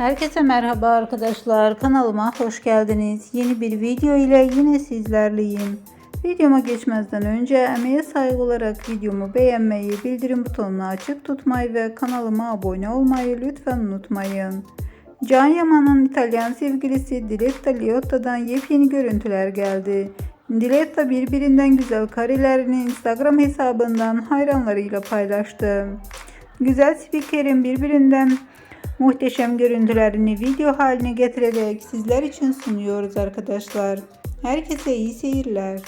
Herkese merhaba arkadaşlar. Kanalıma hoş geldiniz. Yeni bir video ile yine sizlerleyim. Videoma geçmezden önce emeğe saygı olarak videomu beğenmeyi, bildirim butonunu açık tutmayı ve kanalıma abone olmayı lütfen unutmayın. Can Yaman'ın İtalyan sevgilisi Diletta Liotta'dan yepyeni görüntüler geldi. Diletta birbirinden güzel karelerini Instagram hesabından hayranlarıyla paylaştı. Güzel spikerin birbirinden muhteşem görüntülerini video haline getirerek sizler için sunuyoruz arkadaşlar. Herkese iyi seyirler.